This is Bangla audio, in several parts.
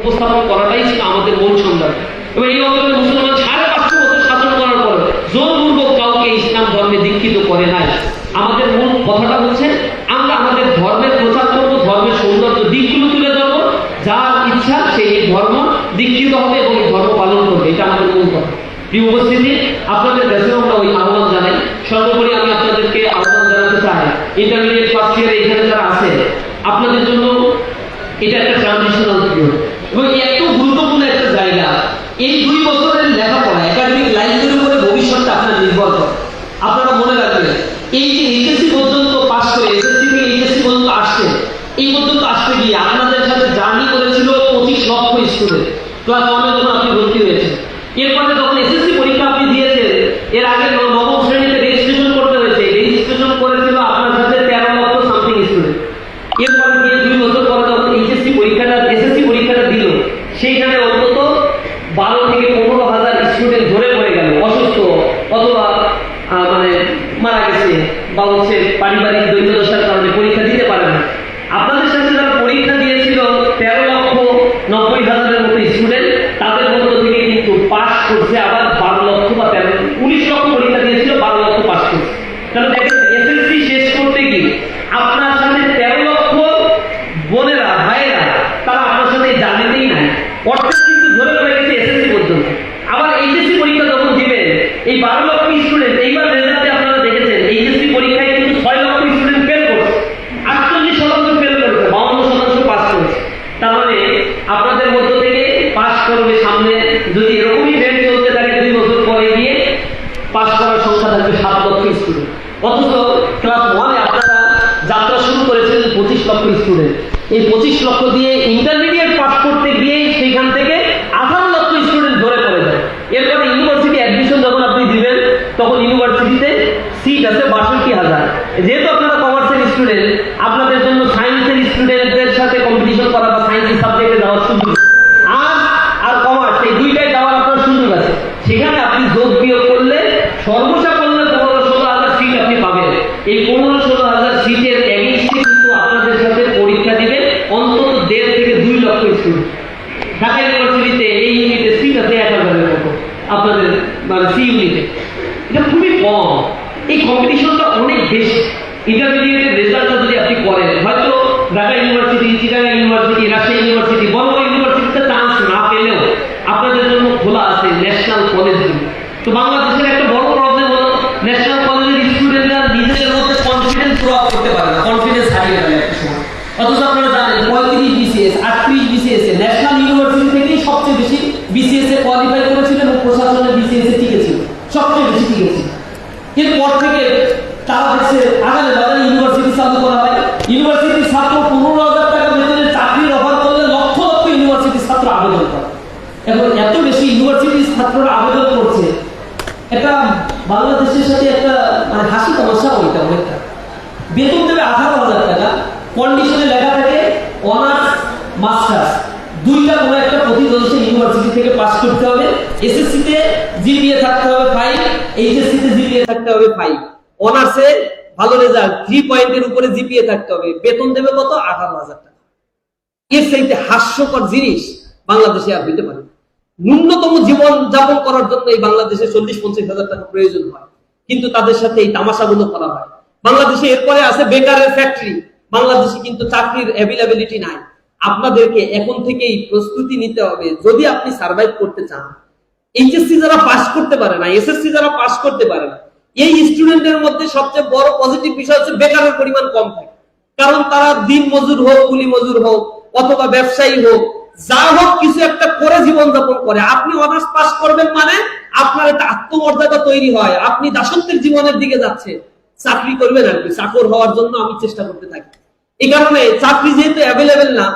উপস্থাপন করাটাই ছিল আমাদের মূল সংগ্রাম এবং এই অঞ্চলে মুসলমান সাড়ে পাঁচশো বছর শাসন করার পর জোরপূর্বক কাউকে ইসলাম ধর্মে দীক্ষিত করে নাই। আমাদের মূল কথাটা হচ্ছে, আমরা আমাদের ধর্মের প্রচার করব, ধর্মের সৌন্দর্য দিকগুলো তুলে ধরবো, যার ইচ্ছা সে এই ধর্ম দীক্ষিত হবে এবং এই ধর্ম পালন করবে। এটা আমাদের মূল কথা। প্রিয় উপস্থিতি, আপনাদের কাছে আমরা ওই আহ্বান জানাই। সর্বোপরি আমি আপনাদেরকে আহ্বান জানাতে চাই ইন্টারমিডিয়েট ফার্স্ট ইয়ারে এখানে যারা আছে, আপনাদের জন্য এটা একটা ট্রানজিশনাল এবং এত গুরুত্বপূর্ণ একটা জায়গা, এই দুই বছরের লেখাপড়া একাডেমিক লাইফের উপরে ভবিষ্যৎটা আপনার নির্ভর করে। আপনারা মনে রাখবেন, এই যে এইচএসসি পর্যন্ত পাস করে এসএসসি থেকে এইচএসসি পর্যন্ত আসছে, এই পর্যন্ত আসতে গিয়ে আপনাদের সাথে জার্নি করেছিল পঁচিশ লক্ষ স্টুডেন্ট ক্লাস ওয়ানে যখন আপনি ভর্তি হয়েছেন এরপরে যখন এসএসসি পরীক্ষা আপনি দিয়েছেন এর আগে ন- নবম শ্রেণীতে রেজিস্ট্রেশন করতে হয়েছে রেজিস্ট্রেশন করেছিল আপনার সাথে তেরো লক্ষ সামথিং স্টুডেন্ট এরপরে গিয়ে দুই বছর পরে যখন এইচএসসি পরীক্ষাটা এসএসসি পরীক্ষাটা দিল সেইখানে অন্তত বারো থেকে পনেরো হাজার স্টুডেন্ট ধরে পড়ে গেল অসুস্থ অথবা আহ, মানে মারা গেছে বা হচ্ছে পারিবারিক দৈন্যদশার কারণে পরীক্ষা দিতে পারে না। আপনাদের সাথে যারা পরীক্ষা দিয়েছিল তেরো লক্ষ নব্বই হাজারের মতো স্টুডেন্ট তাদের মধ্য থেকে কিন্তু পাস করছে আবার বারো লক্ষ বা তেরো উনিশ লক্ষ পরীক্ষা দিয়েছিল বারো লক্ষ পাস করছে তাহলে দেখেন এসএসসি শেষ করতে গিয়ে আপনার সাথে তেরো লক্ষ বোনেরা ভাইয়েরা তারা আপনার সাথে এই জার্নিতেই নাই অর্থাৎ কিন্তু ধরে পড়ে গেছে এসএসসি পর্যন্ত আবার এইচএসসি পরীক্ষা যখন দিবেন এই বারো লক্ষ স্টুডেন্ট এইবার রেজাল্টে আপনারা দেখেছেন এইচএসসি পরীক্ষায় কিন্তু ছয় লক্ষ স্টুডেন্ট ফেল করছে আটচল্লিশ শতাংশ ফেল করেছে বাউন্ন শতাংশ পাস করেছে তার মানে আপনাদের মধ্য থেকে পাস করবে সামনে যদি এরকমই ট্রেন্ড চলতে থাকে দুই বছর পরে গিয়ে পাস করার সংখ্যা থাকবে সাত লক্ষ স্টুডেন্ট অথচ ক্লাস ওয়ানে আপনারা যাত্রা শুরু করেছিলেন পঁচিশ লক্ষ স্টুডেন্ট এই পঁচিশ লক্ষ দিয়ে ইন্টারমিডিয়েট পাস করতে গিয়ে সেখান থেকে আঠারো লক্ষ স্টুডেন্ট ধরে পড়ে যায়। এরপরে ইউনিভার্সিটি অ্যাডমিশন যখন আপনি দিবেন, তখন ইউনিভার্সিটিতে সিট আছে বাষট্টি হাজার। যেহেতু আপনারা কমার্সের স্টুডেন্ট আপনাদের জন্য সায়েন্সের স্টুডেন্টদের সাথে কম্পিটিশন করা বা সায়েন্সের সাবজেক্টে যাওয়ার সুযোগ আর্টস আর কমার্স এই দুইটাই যাওয়ার আপনার সুযোগ আছে সেখানে আপনি যোগ বিয়োগ করলে সর্বসাকল্যে পনেরো ষোলো হাজার সিট আপনি পাবেন এই পনেরো ষোলো হাজার সিটের এগেইনস্টে কিন্তু আপনাদের সাথে পরীক্ষা দিবে অন্তত দেড় থেকে দুই লক্ষ স্টুডেন্ট ঢাকা ইউনিভার্সিটিতে এই ইউনিটে সিট আছে এক হাজারের মতো আপনাদের মানে সি ইউনিটে এটা খুবই কম এই কম্পিটিশনটা অনেক বেশি ইন্টারমিডিয়েটের রেজাল্টটা যদি আপনি করেন হয়তো Dhaka university Chittagong university Rajshahi university বড় বড় ইউনিভার্সিটিতে চান্স না পেলেও আপনাদের জন্য খোলা আছে ন্যাশনাল কলেজগুলো তো বাংলাদেশের একটা বড় প্রবলেম হলো ন্যাশনাল কলেজের স্টুডেন্টরা নিজেদের মধ্যে কনফিডেন্স প্রো আপ করতে পারে না কনফিডেন্স হারিয়ে ফেলে একটা সময় অথচ আপনারা জানেন পঁয়ত্রিশ বিসিএস আটত্রিশ বিসিএস এ ন্যাশনাল ইউনিভার্সিটি থেকেই সবচেয়ে বেশি বিসিএস এ কোয়ালিফাই করেছিল এবং প্রশাসনে বিসিএস এ টিকেছিল সবচেয়ে বেশি টিকেছিল এরপর থেকে তারা দেখছে আগামী বাজারে ইউনিভার্সিটি চালু করা হয় ইউনিভার্সিটির ছাত্র পনেরো হাজার টাকা বেতনের চাকরির অফার করলে লক্ষ লক্ষ ইউনিভার্সিটির ছাত্র আবেদন করে এখন এত বেশি ইউনিভার্সিটির ছাত্ররা আবেদন করছে এটা বাংলাদেশের সাথে একটা মানে হাসি তামাশা ওইটা অনেকটা বেতন দেবে আঠারো হাজার টাকা কন্ডিশনে লেখা থাকে অনার্স মাস্টার্স দুইটা কোনো একটা প্রতিদ্বন্দ্বী ইউনিভার্সিটি থেকে পাস করতে হবে। এসএসসি তে জিপিএ থাকতে হবে ফাইভ এইচএসসি তে জিপিএ থাকতে হবে ফাইভ অনার্সে ভালো রেজাল্ট থ্রি পয়েন্টের উপরে জিপিএ থাকতে হবে। বেতন দেবে কত? আঠারো হাজার টাকা। এর চাইতে হাস্যকর জিনিস বাংলাদেশে আর হইতে পারে। ন্যূনতম জীবন যাপন করার জন্য এই বাংলাদেশে চল্লিশ, পঞ্চাশ হাজার টাকা প্রয়োজন হয়। কিন্তু তাদের সাথে এই তামাশাগুলো করা হয়। বাংলাদেশে এরপরে আছে বেকারের ফ্যাক্টরি বাংলাদেশে কিন্তু চাকরির অ্যাভেলেবিলিটি নাই। আপনাদেরকে এখন থেকেই প্রস্তুতি নিতে হবে, যদি আপনি সার্ভাইভ করতে চান। এইচএসসি যারা পাস করতে পারে না এসএসসি যারা পাস করতে পারে না, এই স্টুডেন্টের মধ্যে সবচেয়ে বড় পজিটিভ বিষয় হচ্ছে বেকারের পরিমাণ কম থাকে। কারণ তারা দিন মজুর হোক, কুলি মজুর হোক, অথবা ব্যবসায়ী হোক, যা হোক কিছু একটা করে জীবন যাপন করে। আপনি অনার্স পাস করবেন মানে আপনার একটা আত্মমর্যাদা তৈরি হয়। আপনি দাসত্বের জীবনের দিকে যাচ্ছে চাকরি করবেন আর কি, চাকর হওয়ার জন্য আমি চেষ্টা করতে থাকি। এই কারণে চাকরি যেহেতু অ্যাভেলেবেল না,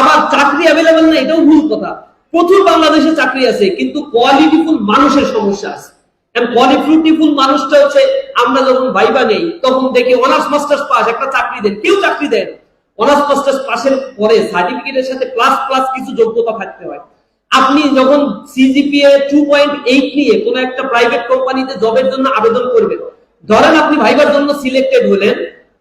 আবার চাকরি অ্যাভেলেবেল না, এটাও ভুল কথা। প্রচুর বাংলাদেশে চাকরি আছে, কিন্তু কোয়ালিটিফুল মানুষের সমস্যা আছে। মানুষটা হচ্ছে, আমরা যখন ভাইবা নেই, তখন দেখি অনার্স মাস্টার্স পাস একটা চাকরি দেন। কেউ চাকরি অনার্স মাস্টার্স পাশের পরে সার্টিফিকেটের সাথে প্লাস প্লাস কিছু যোগ্যতা থাকতে হয়। আপনি যখন সিজিপিএ টু পয়েন্ট এইট নিয়ে কোনো একটা প্রাইভেট কোম্পানিতে জবের জন্য আবেদন করবেন, ধরেন আপনি ভাইবার জন্য সিলেক্টেড হলেন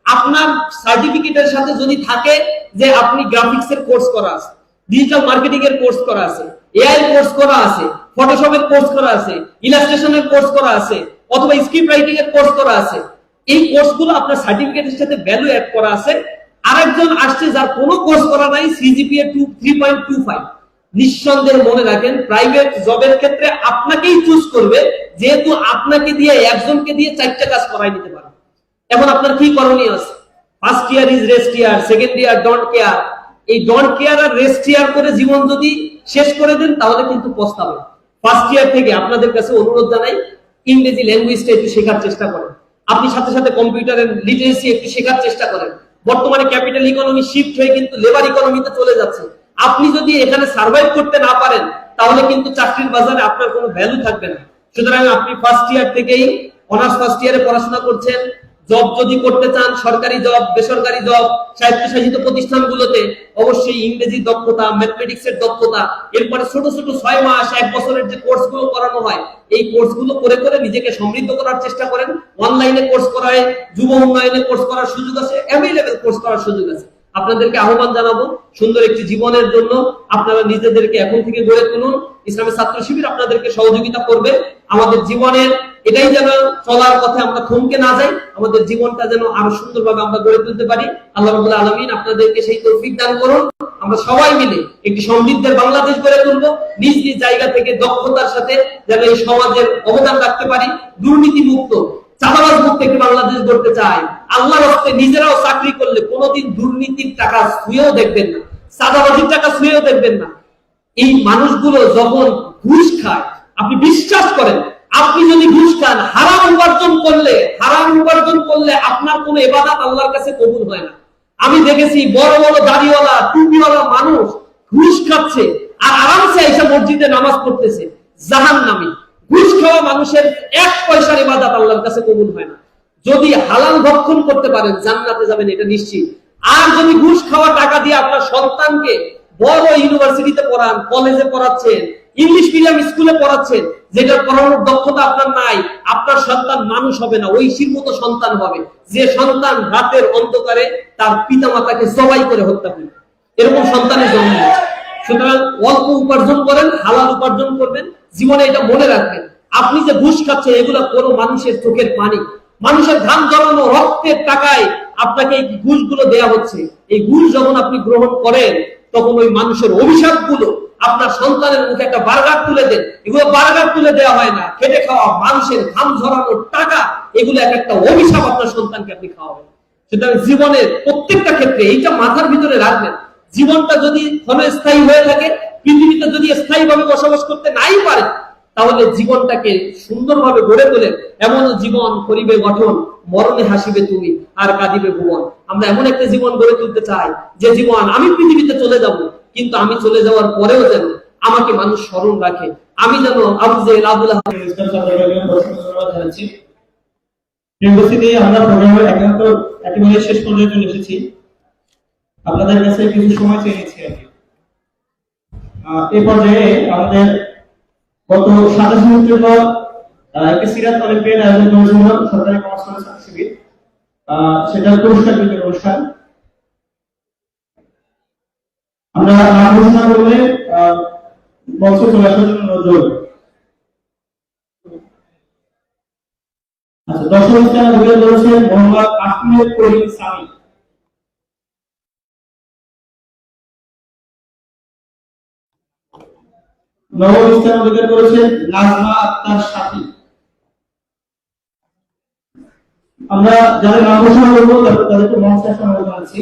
আপনার সার্টিফিকেটের সাথে যদি থাকে যে আপনি গ্রাফিক্স এর কোর্স করা আছে ডিজিটাল মার্কেটিং এর কোর্স করা আছে এআই কোর্স করা আছে ফটোশপের কোর্স করা আছে ইলাস্ট্রেশনের কোর্স করা আছে, অথবা স্ক্রিপ্ট রাইটিং এর কোর্স করা আছে, এই কোর্সগুলো আপনার সার্টিফিকেটের সাথে ভ্যালু অ্যাড করা আছে। আরেকজন আসছে যার কোনো কোর্স করা নাই CGPA two three point two five নিঃসন্দেহে মনে রাখেন প্রাইভেট জবের ক্ষেত্রে আপনাকেই চুজ করবে, যেহেতু আপনাকে দিয়ে একজনকে দিয়ে চারটা কাজ করাই নিতে পারে। এখন আপনার কি করণীয় আছে? First year is rest year second year don't care এই ডন্ট কেয়ার আর রেস্ট ইয়ার করে জীবন যদি শেষ করে দেন, তাহলে কিন্তু পস্তাবে ফার্স্ট ইয়ার থেকে আপনাদের কাছে অনুরোধ জানাই, ইংরেজি ল্যাঙ্গুয়েজটা একটু শেখার চেষ্টা করেন। আপনি সাথে সাথে কম্পিউটারের লিটারেসি একটু শেখার চেষ্টা করেন। বর্তমানে ক্যাপিটাল ইকোনমি শিফট হয়ে কিন্তু লেবার ইকোনমিতে চলে যাচ্ছে। আপনি যদি এখানে সার্ভাইভ করতে না পারেন, তাহলে কিন্তু চাকরির বাজারে আপনার কোনো ভ্যালু থাকবে না। সুতরাং আপনি ফার্স্ট ইয়ার থেকেই অনার্স ফার্স্ট ইয়ারে পড়াশোনা করছেন জব যদি করতে চান, সরকারি জব, বেসরকারি জব, স্বায়ত্তশাসিত প্রতিষ্ঠানগুলোতে অবশ্যই ইংরেজি দক্ষতা ম্যাথমেটিক্স এর দক্ষতা, এরপরে ছোট ছোট ছয় মাস, এক বছরের যে কোর্সগুলো করানো হয়, এই কোর্সগুলো করে করে নিজেকে সমৃদ্ধ করার চেষ্টা করেন। অনলাইনে কোর্স করায়, যুব উন্নয়নে কোর্স করার সুযোগ আছে অ্যাভেলেবেল কোর্স করার সুযোগ আছে। আপনাদেরকে আহ্বান জানাব, সুন্দর একটি জীবনের জন্য আপনারা নিজেদেরকে এখন থেকে গড়ে তুলুন। ইসলামের ছাত্র শিবির আপনাদেরকে সহযোগিতা করবে। আমাদের জীবনের এটাই যেন চলার পথে আমরা থমকে না যাই, আমাদের জীবনটা যেন আরও সুন্দরভাবে আমরা গড়ে তুলতে পারি। আল্লাহ রাব্বুল আলামিন আপনাদেরকে সেই তৌফিক দান করুন। আমরা সবাই মিলে একটি সমৃদ্ধের বাংলাদেশ গড়ে তুলবো। নিজ নিজ জায়গা থেকে দক্ষতার সাথে যেন এই সমাজের অবদান রাখতে পারি। দুর্নীতি মুক্ত চাঁদাবাজ মুক্ত একটি বাংলাদেশ গড়তে চাই। আল্লাহর হস্তে নিজেরাও চাকরি করলে কোনোদিন দুর্নীতির টাকা ছুঁয়েও দেখবেন না, চাঁদাবাজির টাকা ছুঁয়েও দেখবেন না। এই মানুষগুলো যখন ঘুষ খায়, আপনি বিশ্বাস করেন আপনি যদি ঘুষ খান হারাম উপার্জন করলে, হারাম উপার্জন করলে আপনার কোনো এবাদাত আল্লাহর কাছে কবুল হয় না। আমি দেখেছি বড় বড় দাড়িওয়ালা, টুপিওয়ালা মানুষ ঘুষ খাচ্ছে আর আরামসে এসে মসজিদে নামাজ পড়তেছে জাহান নামে ঘুষ খাওয়া মানুষের এক পয়সার ইবাদত আল্লাহর কাছে কবুল হয় না। যদি হালাল ভক্ষণ করতে পারেন, জান্নাতে যাবেন, এটা নিশ্চিত। আর যদি ঘুষ খাওয়া টাকা দিয়ে আপনার সন্তানকে বড় ইউনিভার্সিটিতে পড়ান, কলেজে পড়াচ্ছেন, ইংলিশ মিডিয়াম স্কুলে পড়াচ্ছেন যেটা পড়ানোর দক্ষতা আপনার নাই, আপনার সন্তান মানুষ হবে না ঐশীর মতো সন্তান হবে। যে সন্তান রাতের অন্ধকারে তার পিতা মাতাকে জবাই করে হত্যা করে এরকম সন্তানের জন্ম। সুতরাং অল্প উপার্জন করেন, হালাল উপার্জন করবেন, জীবনে এটা মনে রাখবেন। আপনি যে ঘুষ খাচ্ছেন, এগুলো কোনো মানুষের চোখের পানি। মানুষের ধান জড়ানো রক্তের টাকায় আপনাকে এই ঘুষগুলো দেয়া হচ্ছে। এই ঘুষ যখন আপনি গ্রহণ করেন, তখন ওই মানুষের অভিশাপগুলো আপনার সন্তানের মুখে একটা বার্গার তুলে দেন। এগুলো বার্গার তুলে দেওয়া হয় না। খেটে খাওয়া মানুষের ঘাম ঝরানো টাকা, এগুলো এক একটা অভিশাপ আপনার সন্তানকে আপনি খাওয়াবেন। সুতরাং জীবনের প্রত্যেকটা ক্ষেত্রে এইটা মাথার ভিতরে রাখবেন। জীবনটা যদি ক্ষণস্থায়ী হয়ে থাকে, পৃথিবীতে যদি স্থায়ীভাবে বসবাস করতে নাই পারে, তাহলে জীবনটাকে সুন্দরভাবে গড়ে তোলেন। এমন জীবন করিবে গঠন, মরণে হাসিবে তুমি, আর কাঁদিবে ভুবন। আমরা এমন একটা জীবন গড়ে তুলতে চাই, যে জীবন আমি পৃথিবীতে চলে যাব। কিন্তু আমি চলে যাওয়ার পরেও যেন আমাকে মানুষ স্মরণ রাখে। আমি যেন আবু জেহেল আবুল আহাব ইসলাম চট্টগ্রামের প্রশংসা ধন্যবাদ জানাচ্ছি ইউনিভার্সিটি আমরা প্রোগ্রামের একান্ত একেবারে শেষ পর্যায়ে চলে এসেছি। আপনাদের কাছে কিছু সময় চেয়ে নিচ্ছি আর কি এই পর্যায়ে আমাদের গত সাতাশ মিনিটের পর একটি সিরাত অলিম্পিয়াড আয়োজন করেছিল সরকারি কমার্স কলেজ শিবির পুরস্কার বিতরণ অনুষ্ঠান। আমরা নাম ঘোষণা করলে মঞ্চে চলে আসার জন্য করব। আচ্ছা দর্শক স্থানে যাদের নাম ঘোষণা করব, তাদের- তাদেরকে মঞ্চে অনুরোধ জানাচ্ছি।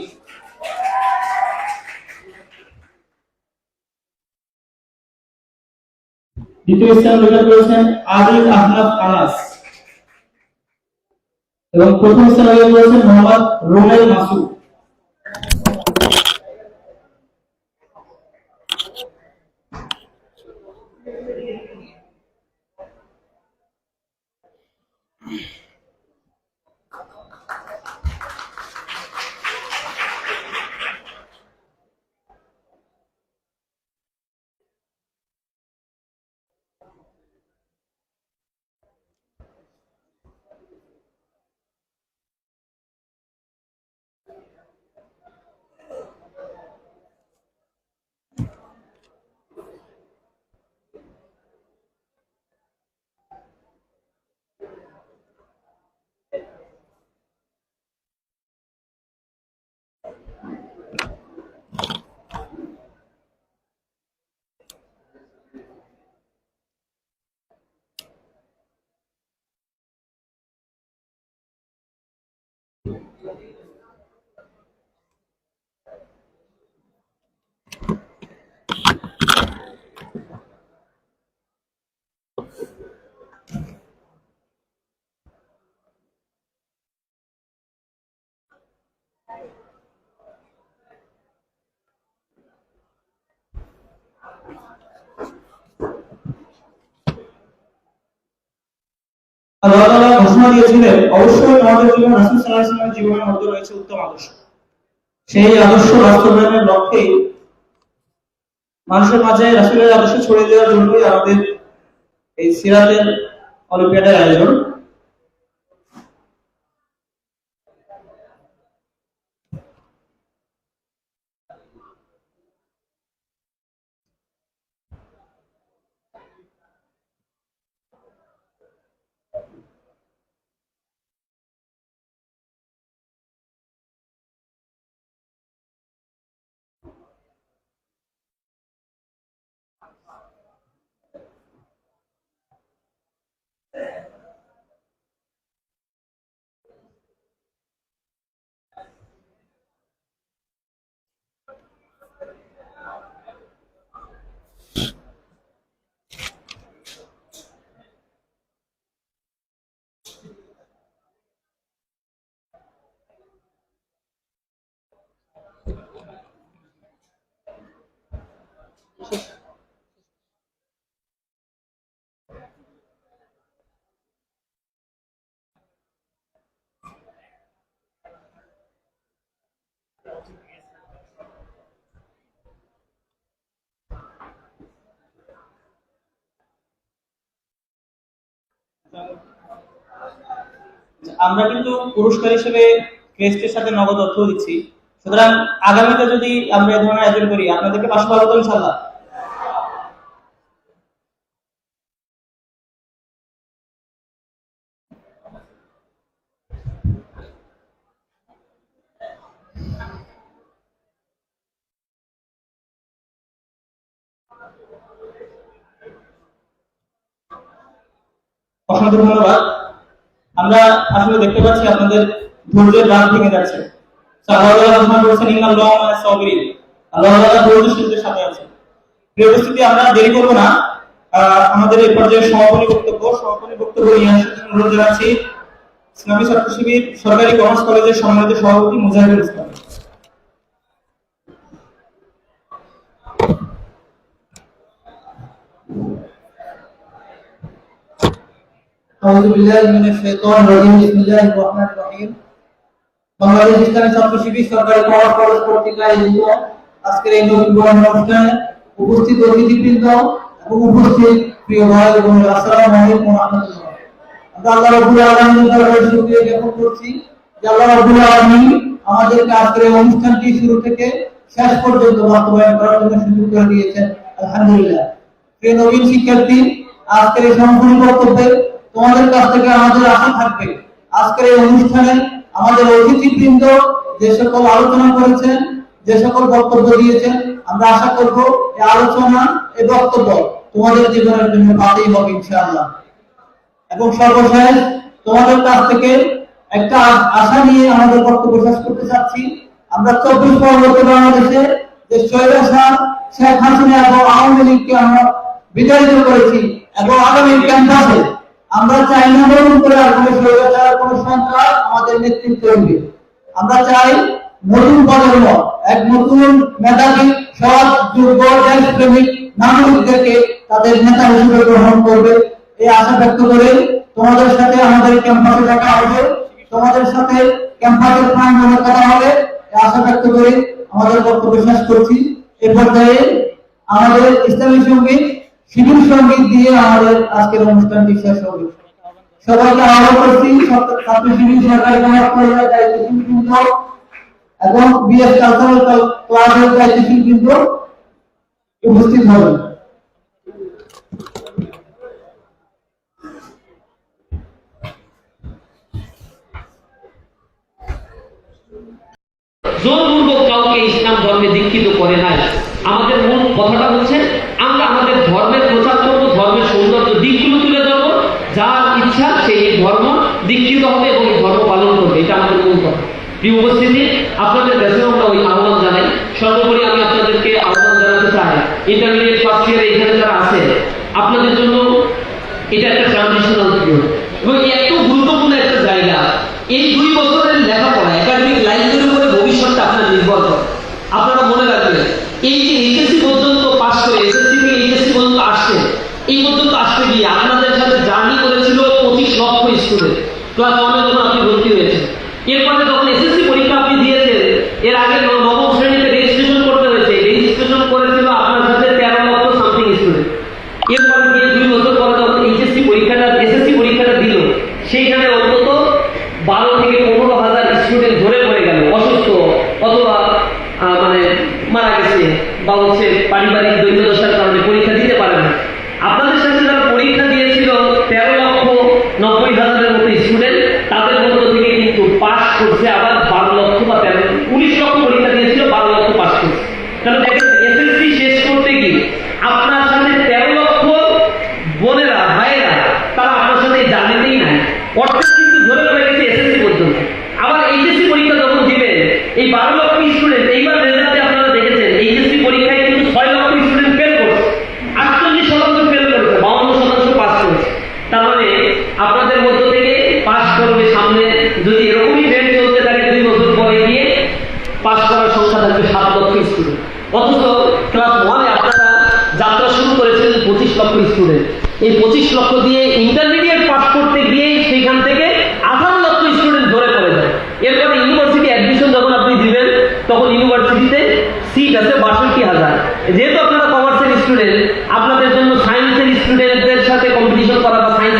দ্বিতীয় স্থান অধিকার করেছেন আদিল আহমদ আনাস। এবং প্রথম স্থান অধিকার করেছেন মোহাম্মদ মাসুদ। আল্লাহ তাআলা ঘোষণা দিয়েছিলেন, অবশ্যই আমাদের জীবন রাসূল সাল্লাল্লাহু জীবনের মধ্যে রয়েছে উত্তম আদর্শ। সেই আদর্শ বাস্তবায়নের লক্ষ্যে মানুষের মাঝে রাসূলের আদর্শ ছড়িয়ে দেওয়ার জন্যই আমাদের এই সিরাতের অলিম্পিয়াডের আয়োজন। আমরা কিন্তু পুরস্কার হিসেবে ক্রেস্টের সাথে নগদ অর্থ দিচ্ছি। সুতরাং আগামীতে যদি আমরা এই ধরনের আয়োজন করি, আপনাদেরকে পাশে তো ইনশাল্লাহ অসংখ্য ধন্যবাদ। আমরা আসলে দেখতে পাচ্ছি আপনাদের ধৈর্যের রাত ভেঙে যাচ্ছে। আল্লাহ ধৈর্যশীলদের সাথে উপস্থিতি, আমরা দেরি করব না। আমাদের এই পর্যায়ে বক্তব্য সরকারি কমার্স কলেজের সম্মানিত সভাপতি মুজাহিদুল ইসলাম। বাংলাদেশ ইসলামী ছাত্র শিবির সরকারি কমার্স কলেজ কর্তৃক আয়োজিত আজকের এই নতুন বরণ অনুষ্ঠানে উপস্থিত অতিথিবৃন্দ এবং উপস্থিত প্রিয় ভাই এবং আসসালামু আলাইকুম ওয়া রাহমাতুল্লাহ। আমরা আল্লাহ রাব্বুল আলামিনের দরবারে শুকরিয়া জ্ঞাপন করছি যে আল্লাহ রাব্বুল আলামিন আমাদেরকে আজকের এই অনুষ্ঠানটি শুরু থেকে শেষ পর্যন্ত বাস্তবায়ন করার জন্য সুযোগ করে দিয়েছেন। আলহামদুলিল্লাহ। প্রিয় নবীন শিক্ষার্থী, আজকের এই সম্পূর্ণ বক্তব্যে তোমাদের কাছ থেকে আমাদের আশা থাকবে। আজকের এই অনুষ্ঠানে আমাদের অতিথিবৃন্দ যে সকল আলোচনা করেছেন, যে সকল বক্তব্য দিয়েছেন, আমরা আশা করব এই আলোচনা, এই বক্তব্য তোমাদের জীবনের জন্য কাজেই হবে ইনশাআল্লাহ। এবং সর্বশেষ তোমাদের কাছ থেকে একটা আশা নিয়ে আমাদের বক্তব্য শেষ করতে চাচ্ছি। আমরা চব্বিশ পরবর্তী বাংলাদেশে যে শেখ হাসিনা এবং আওয়ামী লীগকে আমরা বিতাড়িত করেছি এবং আগামী ক্যাম্পাসে আমরা চাই না নতুন করে আর কোনো স্বৈরাচার কোনো সন্ত্রাস আমাদের নেতৃত্ব হবে আমরা চাই নতুন প্রজন্ম, এক নতুন মেধাবী, সৎ যোগ্য দেশপ্রেমিক নাগরিকদেরকে তাদের নেতা হিসেবে গ্রহণ করবে। এই আশা ব্যক্ত করে তোমাদের সাথে আমাদের ক্যাম্পাসে দেখা হবে। তোমাদের সাথে ক্যাম্পাসের প্রাঙ্গণে কথা হবে। এই আশা ব্যক্ত করে আমাদের বক্তব্য শেষ করছি। এ পর্যায়ে আমাদের ইসলামী সংগীত শিবির সংগীত দিয়ে আমাদের আজকের অনুষ্ঠানটি শেষ হবে। সবাইকে আহ্বান করছি, ছাত্র শিবির সরকারি কমার্স দায়িত্বশীল বৃন্দ এবং বিএস কালচারাল ক্লাবের দায়িত্বশীল বৃন্দ উপস্থিত হবেন। জোরপূর্বক কাউকে ইসলাম ধর্মে দীক্ষিত করে নাই। আমাদের মূল কথাটা হচ্ছে আমরা আমাদের ধর্মের প্রচার করব ধর্মের সৌন্দর্য দিকগুলো তুলে ধরবো যার ইচ্ছা সে এই ধর্ম দীক্ষিত হবে এবং এই ধর্ম পালন করবে এটা আমাদের মূল কথা প্রিয় উপস্থিতি, আপনাদের কাছে আমরা ওই আহ্বান জানাই। সর্বোপরি আমি আপনাদেরকে আহ্বান জানাতে চাই ইন্টারমিডিয়েট ফার্স্ট ইয়ারে এখানে যারা আছে আপনাদের জন্য এটা একটা ট্রানজিশনাল 楽し。এই পঁচিশ লক্ষ দিয়ে ইন্টারমিডিয়েট পাস করতে গিয়ে সেখান থেকে আঠারো লক্ষ স্টুডেন্ট ধরে পড়ে যায়। এরপরে ইউনিভার্সিটি অ্যাডমিশন যখন আপনি দিবেন, তখন ইউনিভার্সিটিতে সিট আছে বাষট্টি হাজার। যেহেতু আপনারা কমার্সের স্টুডেন্ট আপনাদের জন্য সায়েন্সের স্টুডেন্টদের সাথে কম্পিটিশন করা বা সায়েন্স